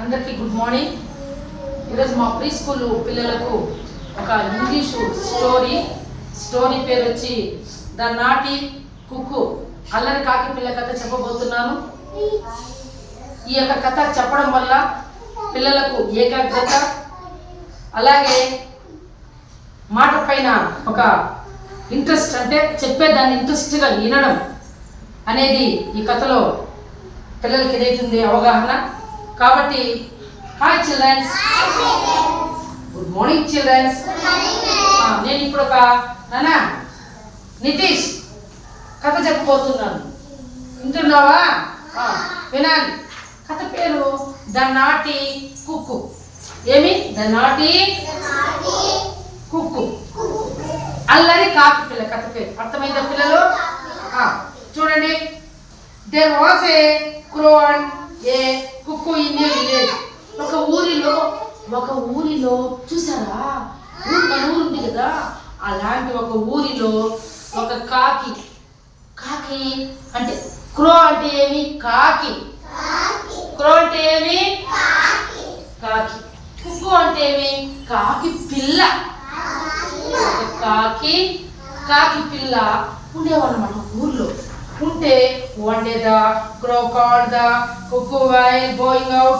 అందరికీ good morning. ఈరోజు మా ప్రీ స్కూల్ పిల్లలకు ఒక ఇంగ్లీషు స్టోరీ. స్టోరీ పేరు వచ్చి ద నాటి కుక్కు. అల్లరి కాకి పిల్ల కథ చెప్పబోతున్నాను. ఈ యొక్క కథ చెప్పడం వల్ల పిల్లలకు ఏకాగ్రత అలాగే మాట పైన ఒక ఇంట్రెస్ట్ అంటే చెప్పేదాన్ని ఇంట్రెస్ట్గా వినడం అనేది ఈ కథలో పిల్లలకి ఏదైతుంది అవగాహన. కాబట్టి hi childrens good morning childrens నేను ఇప్పుడు ఒక నానా నితీష్ కథ చెప్పబోతున్నాను. వింటున్నావా? వినాలి. కథ పేరు ద నాటి కుక్కు. ఏమి? ద నాటి కుక్కు. అల్లరి కాకి పిల్ల కథ పేరు. అర్థమైందా పిల్లలు? చూడండి. There was a crow and a cuckoo in village ఒక ఊరిలో ఒక ఊరిలో చూసారా? ఊరు మన ఊరు ఉంది కదా? అలాంటి ఒక ఊరిలో ఒక కాకి కాకి అంటే క్రో అంటే ఏమి? కాకి. క్రో అంటే ఏమి? కాకి. కుక్కు అంటే ఏమి? కాకి పిల్ల. ఒక కాకి కాకి పిల్ల. ఉండేవాళ్ళమాట ఊర్లో. ఉంటే one day the crow called the cuckoo while going out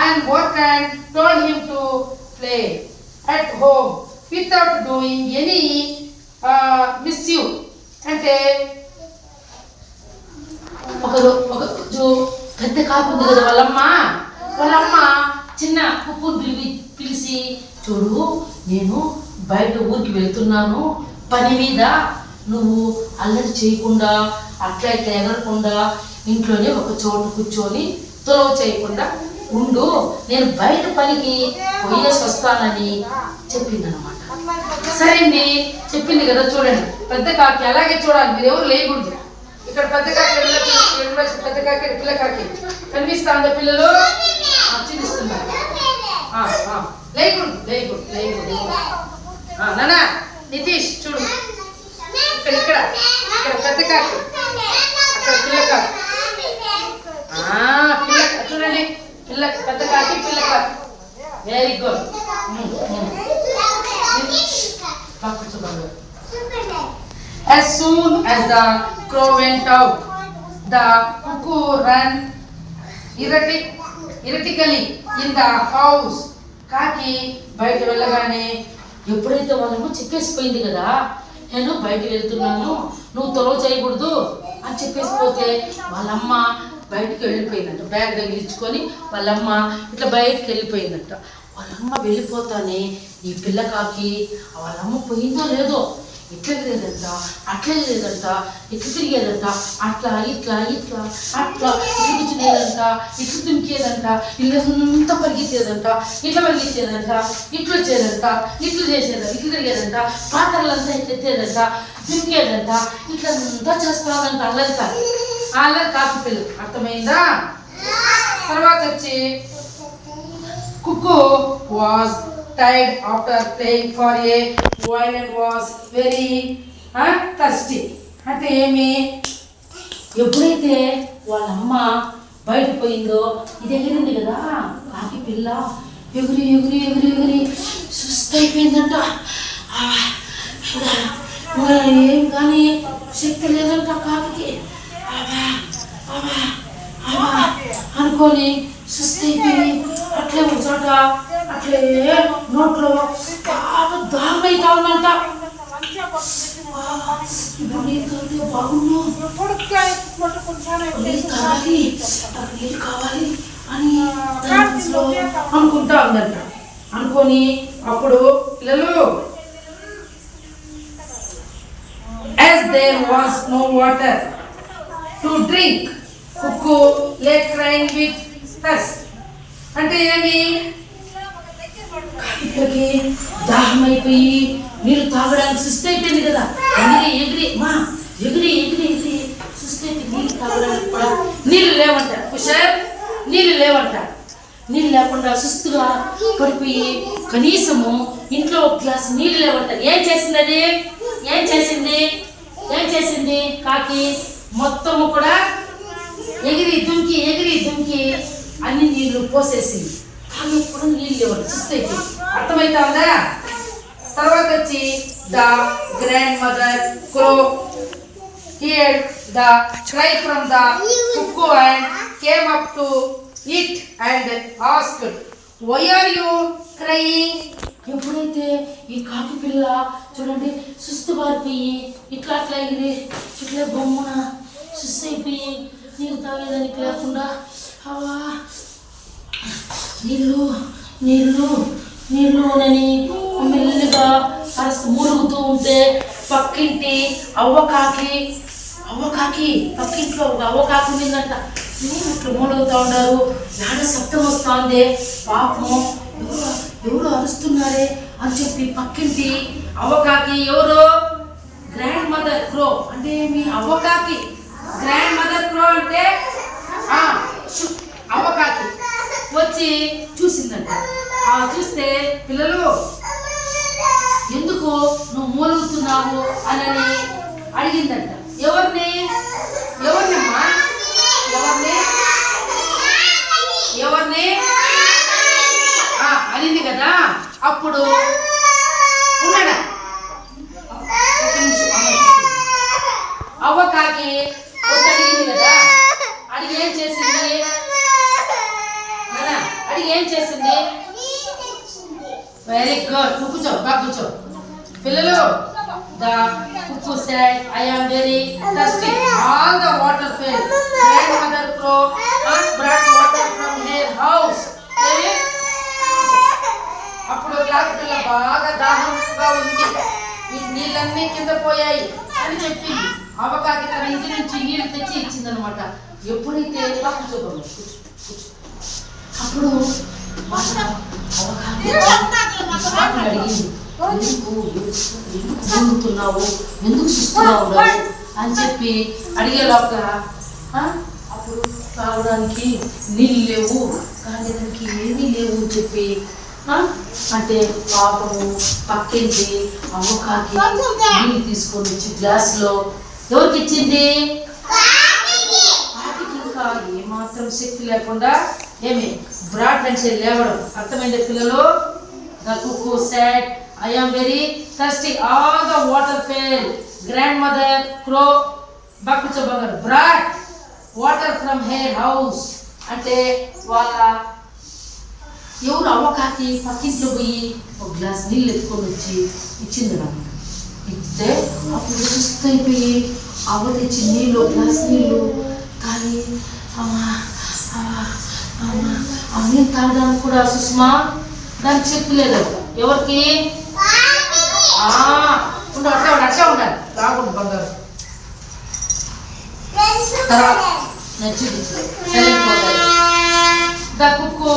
and work and told him to play at home without doing any miss you అంటే ఒక ఒక రోజు పెద్ద కాకు ఉంది కదా వాళ్ళమ్మ. వాళ్ళమ్మ చిన్న కుక్కుని పిలిపి పిలిచి చూడు నేను బయట ఊరికి వెళ్తున్నాను. పని మీద నువ్వు అల్లరి చేయకుండా అట్లా ఇట్లా ఎగరకుండా ఇంట్లోనే ఒక చోటు కూర్చొని తొలవ చేయకుండా ఉండు. నేను బయట పనికి పోయేసి వస్తానని చెప్పిందనమాట సరే అండి చెప్పింది కదా చూడండి. పెద్ద కాకి అలాగే చూడాలి. మీరు ఎవరు లేకూడదు ఇక్కడ పెద్ద కాకి పెద్ద కాకి పిల్ల కాకి. కనిపిస్తా ఉందా పిల్లలు? చూపిస్తున్నారు ఆ, ఆ. లేకూడదు లేకూడదు లేకూడదు నానా నితీష్ చూడు. ఇక్కడ ఇక్కడ ఇక్కడ పెద్ద కాకి అక్కడ పిల్ల కాకి ఆ, పిల్ల చూడండి పిల్ల పెద్ద కాకి పిల్ల కాకి very good As soon as the crow went out, the cuckoo ran erratic, erratically in the house. కాకి బయట వెళ్ళగానే ఎప్పుడైతే వాళ్ళము చెప్పేసిపోయింది కదా నేను బయట వెళ్తున్నాను నువ్వు తొలవ చేయకూడదు అని చెప్పేసిపోతే వాళ్ళమ్మ బయటికి వెళ్ళిపోయిందంట. బ్యాగ్ తగిలించుకొని వాళ్ళమ్మ ఇట్లా బయటికి వెళ్ళిపోయిందంట. వాళ్ళమ్మ వెళ్ళిపోతానే ఈ పిల్ల కాకి వాళ్ళమ్మ పోయిందో లేదో ఇట్లా లేదంట అట్లా లేదంట ఇట్లా తిరిగేదంట అట్లా ఇట్లా ఇట్లా అట్లా ఇట్లా కూర్చునేదంట ఇట్లా తుంకేదంట ఇల్లంతా పరిగెత్తేదంట ఇట్లా పరిగెత్తేదంట ఇట్లా వచ్చేదంట ఇట్లా చేసేదంట ఇట్లా తిరిగేదంట పాత్రలంతా ఇట్లా ఎత్తేదంట తుంకేదంట ఇట్లా అంతా చేస్తాదంట అల్లరి కాకి. అల్లరి కాకి పిల్లలు అర్థమైందా? తర్వాత వచ్చి Cuckoo was tired after playing for a while and was very uh, thirsty. అంటే ఏమి? ఎప్పుడైతే వాళ్ళ అమ్మ బయట పోయిందో ఇది ఎగిరింది కదా కాకి పిల్ల ఎగురి ఎగురి ఎగురి ఎగురి సుస్థ అయిపోయిందంట. ఏం కానీ శక్తి లేదంట కాకి. అబ్బా, అనుకొని సుస్థ అయిపోయి అట్లే కదా? అట్లే నోట్లో బాగా దాహం అవుతా నీళ్ళు కావాలి అని అనుకుంటా ఉందంట. అనుకొని అప్పుడు పిల్లలు as there was no water to drink cook lay అంటే ఏమి? ఇప్పటికి దాహం అయిపోయి నీళ్ళు తాగడానికి సుస్థి అయిపోయింది కదా. ఎగిరి ఎగిరి మా ఎగిరి ఎగిరి ఎగిరి సుస్థ నీళ్ళు తాగడానికి కూడా నీళ్ళు లేవంట. కుషర్ నీళ్ళు లేవంట. నీళ్ళు లేకుండా సుస్తుగా పడిపోయి కనీసము ఇంట్లో ఒక గ్లాస్ నీళ్ళు లేవంట. ఏం చేసింది అది? ఏం చేసింది? ఏం చేసింది? కాకి మొత్తము కూడా ఎగిరి దుంకి ఎగిరి దుంకి అన్ని నీళ్ళు పోసేసింది. తాగేప్పుడు నీళ్ళు లేవు చూస్తే అర్థమవుతా తర్వాత వచ్చి the grandmother crow hear the cry from the cuckoo and came up to it and ask why are you crying ఎప్పుడైతే ఈ కాకి పిల్ల చూడండి సుస్తు పారిపోయి ఇట్లా అట్లా ఎగిరి ఇట్లా బొమ్మన సుస్తు అయిపోయి నీళ్ళు తాగేదానికి లేకుండా అవా నీళ్ళు నీళ్ళు నీళ్ళు అని మెల్లిగా కాస్త మూలుగుతూ ఉంటే పక్కింటి అవ్వకాకి అవ్వకాకి పక్కింట్లో ఒక అవ్వకాకి ఉందంట. ఇట్లా మూలుగుతూ ఉన్నారు? ఏడ శబ్దం వస్తుంది? పాపం ఎవరు ఎవరు అరుస్తున్నారే అని చెప్పి పక్కింటి అవ్వకాకి ఎవరు? గ్రాండ్ మదర్ క్రో అంటే మీ అవ్వకాకి గ్రాండ్ మదర్ క్రో అంటే అవ్వకాకి వచ్చి చూసిందంట. ఆ చూస్తే పిల్లలు ఎందుకు నువ్వు మూలుగుతున్నావు? అని అడిగిందంట. ఎవరిని? ఎవరినమ్మా ఎవరిని? ఎవరిని? అనింది కదా అప్పుడు ఉన్నాడా? అవ్వ కాకి వచ్చి అడిగింది కదా అడిగి ఏం చేసింది నాన్న, అడిగి ఏం చేసింది? వెరీ గుడ్ నువ్వు కూర్చో బాగా కూర్చో. పిల్లలు the cuckoo said I am very thirsty. All the water fell. Grandmother has brought water water from house. House అప్పుడు క్లాస్ పిల్ల బాగా దాహంగా ఉంది. ఈ నీళ్ళన్నీ కింద పోయాయి అని చెప్పింది. అవకాకి తన ఇంటి నుంచి నీళ్ళు తెచ్చి ఇచ్చిందనమాట ఎప్పుడైతే ఇలా కూర్చోబడి కూర్చో వాళ్ళ అవకాకి అడిగింది ఎందుకు ఎందుకు పొందుతున్నావు ఎందుకు చూస్తున్నావు? అని చెప్పి అడిగే లోపల ఆ, అప్పుడు తాగడానికి నీళ్ళు లేవు. తాగడానికి ఏమీ లేవు అని చెప్పి అంటే పాపము పక్కింది అమ్మకాకి నీళ్ళు తీసుకొని వచ్చి గ్లాసులో ఎవరికి ఇచ్చింది? ఇంకా ఏమాత్రం శక్తి లేకుండా ఏమి? బ్రాడ్ అంటే లేవడం అర్థమైంది పిల్లలు? The cuckoo said I am very thirsty all the water fell grandmother crow బక్కు బంగారు brought water from her house అంటే వాళ్ళ ఎవరు అవ్వకాకి పక్కింట్లో పోయి ఒక గ్లాస్ నీళ్ళు ఎత్తుకొని వచ్చి ఇచ్చింది నాకు ఇస్తే అప్పుడు సుస్థ అయిపోయి అవ్వ తెచ్చి నీళ్ళు గ్లాస్ నీళ్ళు కానీ అమ్మా అమ్మా అమ్మా ఆ నీళ్ళు తాగడానికి కూడా సుష్మా దానికి శక్తి లేదు ఎవరికి ఆ, ఉండు అట్లా ఉండు అట్లా ఉండాలి రాకుండా బంగారు తర్వాత next the cuckoo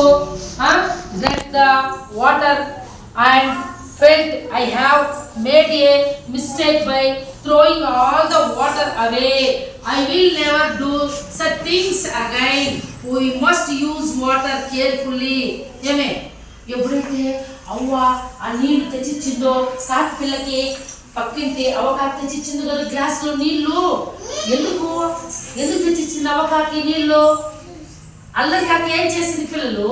huh, drank the water and felt I have made a mistake by throwing all the water away. I will never do such things again. We must use water carefully. ఏమే? ఎప్పుడైతే అవ్వ ఆ నీళ్ళు తెచ్చిచ్చిందో కాకి పిల్లకి పక్కింటి అవకాకి తెచ్చిచ్చింది కదా గ్లాసులో నీళ్ళు? ఎందుకు? ఎందుకు తెచ్చిచ్చింది అవకాకి నీళ్ళు? అల్లరి కాక ఏం చేసింది పిల్లలు?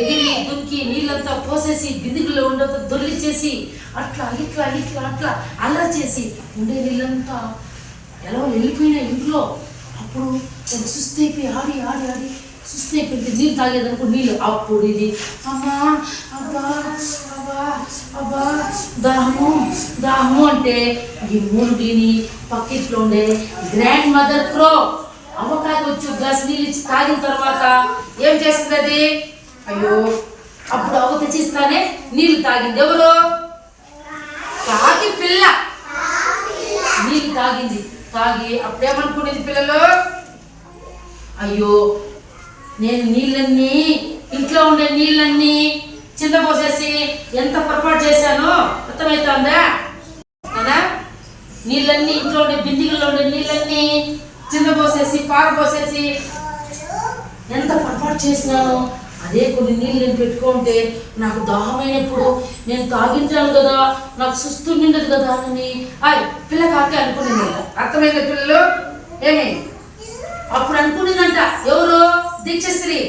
ఎగిరి దుక్కి నీళ్ళంతా పోసేసి బిందుకులో ఉండతో దొర్లిచ్చేసి అట్లా ఇట్లా ఇట్లా అట్లా అల్లరి చేసి ఉండే నీళ్ళంతా ఎలా వెళ్ళిపోయినాయి ఇంట్లో? అప్పుడు నేను అయిపోయి ఆడి ఆడి ఆడి చూస్తే అయిపోయింది నీళ్ళు తాగేదనుకో నీళ్ళు. అప్పుడు ఇది అమ్మా అబ్బా అబ్బా అబ్బా దాహము దాహము అంటే ఈ మూలుగిని పక్కిట్లో ఉండే గ్రాండ్ మదర్ క్రో అమ్మకాయకు వచ్చి గ్లాస్ నీళ్ళు ఇచ్చి తాగిన తర్వాత ఏం చేసింది అది? అయ్యో అప్పుడు అవ్వ తెచ్చిస్తానే నీళ్ళు తాగింది. ఎవరు? తాగి పిల్ల. నీళ్ళు తాగింది. తాగి అప్పుడేమనుకునేది పిల్లలు? అయ్యో నేను నీళ్ళన్నీ ఇంట్లో ఉండే నీళ్ళన్నీ చింద పోసేసి ఎంత పొరపాటు చేశానో అర్థమవుతుందా కదా? నీళ్ళన్నీ ఇంట్లో ఉండే బిందిగల్లో ఉండే నీళ్ళన్నీ చింద పోసేసి పారపోసేసి ఎంత పొరపాటు చేసినాను అదే కొన్ని నీళ్ళు నేను పెట్టుకుంటే నాకు దాహమైనప్పుడు నేను తాగించాను కదా నాకు సుస్తు నిండదు కదా అని. ఆయ్ పిల్ల కాకి అనుకునేది. అర్థమైంది పిల్లలు? ఏమి? అప్పుడు అనుకునేదంట ఎవరు? దీక్షశ్రీ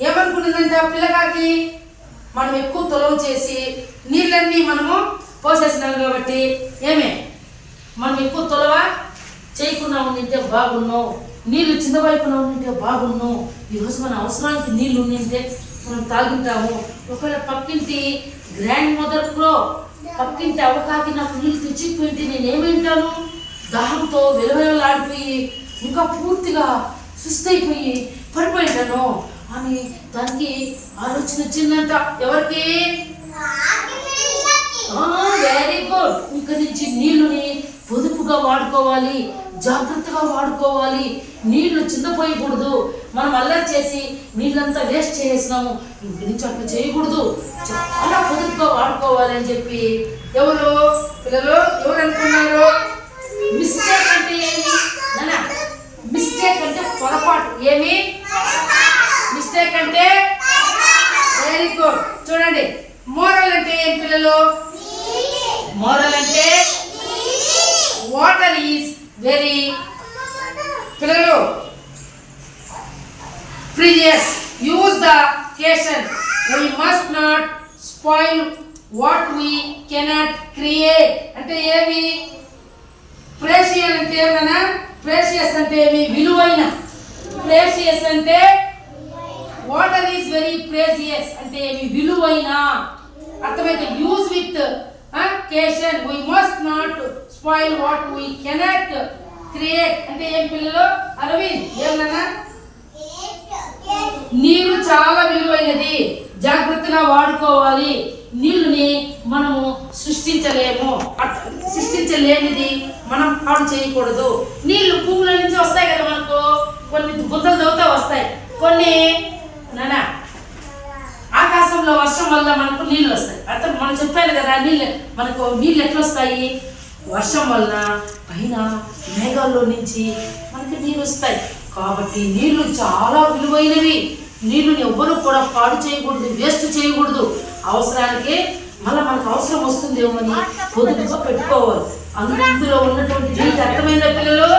ఏమనుకుంటుందంట పిల్లగాకి మనం ఎక్కువ తొలవ చేసి నీళ్ళన్నీ మనము పోసేసినాం కాబట్టి ఏమే? మనం ఎక్కువ తొలవ? చేయకుండా ఉండింటే బాగున్నావు. నీళ్ళు చిన్న వైపున ఉండింటే బాగున్నావు. ఈరోజు మన అవసరానికి నీళ్ళు ఉండింటే మనం తాగుంటాము ఒకవేళ పక్కింటి గ్రాండ్ మదర్లో పక్కింటి అవకాకి నాకు నీళ్ళు తెచ్చిపోయింటే నేను ఏమింటాను? దాహంతో వెలవెలలాడిపోయి ఇంకా పూర్తిగా సుస్తైపోయి పడిపోయిందను అని దానికి ఆలోచన వచ్చిందంట. ఎవరికి? వెరీ గుడ్ ఇక నుంచి నీళ్ళని పొదుపుగా వాడుకోవాలి జాగ్రత్తగా వాడుకోవాలి. నీళ్ళు చిందపోయకూడదు మనం అల్లరి చేసి నీళ్ళంతా వేస్ట్ చేసేసినాము. ఇంక నుంచి అట్లా చేయకూడదు. చాలా పొదుపుగా వాడుకోవాలి అని చెప్పి. ఎవరు? పిల్లలు? ఎవరు అనుకున్నారు మిస్టేక్ అంటే ఏమి నాన్న మిస్టేక్ అంటే పొరపాటు ఏమి మిస్టేక్ అంటే వెరీ గుడ్ చూడండి మోరల్ అంటే ఏం పిల్లలు మోరల్ అంటే వాటర్ ఈజ్ వెరీ పిల్లలు previous the occasion. Caution must must not spoil what cannot cannot అంటే ఏమి? ప్రేషియల్ అంటే ఏమన్నా ప్రేషియస్ అంటే ఏమి? విలువైన. ప్రేషియస్ అంటే వాటర్ ఈస్ వెరీ ప్రేషియస్ అంటే ఏమి? విలువైన. అర్థమైతే use with caution we must not spoil what we cannot create అంటే ఏం పిల్లలు? అరవింద్. ఏమన్నా నీరు చాలా విలువైనది. జాగ్రత్తగా వాడుకోవాలి. నీళ్ళని మనము సృష్టించలేము. సృష్టించలేనిది మనం పాడు చేయకూడదు. నీళ్ళు భూముల నుంచి వస్తాయి కదా మనకు. కొన్ని గుంతలు దవ్వుతా వస్తాయి. కొన్ని నానా ఆకాశంలో వర్షం వల్ల మనకు నీళ్ళు వస్తాయి. అర్థం? మనం చెప్పాను కదా నీళ్ళు మనకు నీళ్ళు ఎట్లా వస్తాయి వర్షం వలన పైన మేఘాల్లో నుంచి మనకి నీళ్ళు వస్తాయి. కాబట్టి నీళ్ళు చాలా విలువైనవి. నీళ్ళని ఎవ్వరూ కూడా పాడు చేయకూడదు వేస్ట్ చేయకూడదు. అవసరానికి మళ్ళీ మనకు అవసరం వస్తుందేమో అని పొదుపుగా పెట్టుకోవాలి. అందులో ఉన్నటువంటి నీటి అర్థమైన పిల్లలు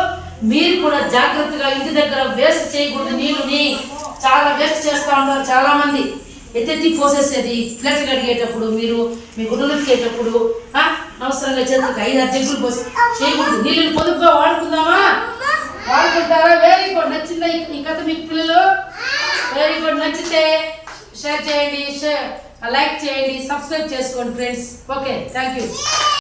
మీరు కూడా జాగ్రత్తగా ఇంటి దగ్గర వేస్ట్ చేయకూడదు నీళ్ళని. చాలా వేస్ట్ చేస్తూ ఉంటారు చాలా మంది ఎత్తెత్తి పోసేసేది ప్లేట్ కడిగేటప్పుడు మీరు మీ గుడ్డలు ఉతికేటప్పుడు అవసరంగా చేతులకు ఐదు ఆరు పోసి చేయకూడదు. నీళ్ళని పొదుపుగా వాడుకుందామా? వాడుకుంటారా? వెరీ గుడ్ నచ్చిందా ఈ- కథ మీకు పిల్లలు? వెరీ గుడ్ నచ్చితే షేర్ చేయండి లైక్ చేయండి సబ్స్క్రైబ్ చేసుకోండి ఫ్రెండ్స్ ఓకే థ్యాంక్ యూ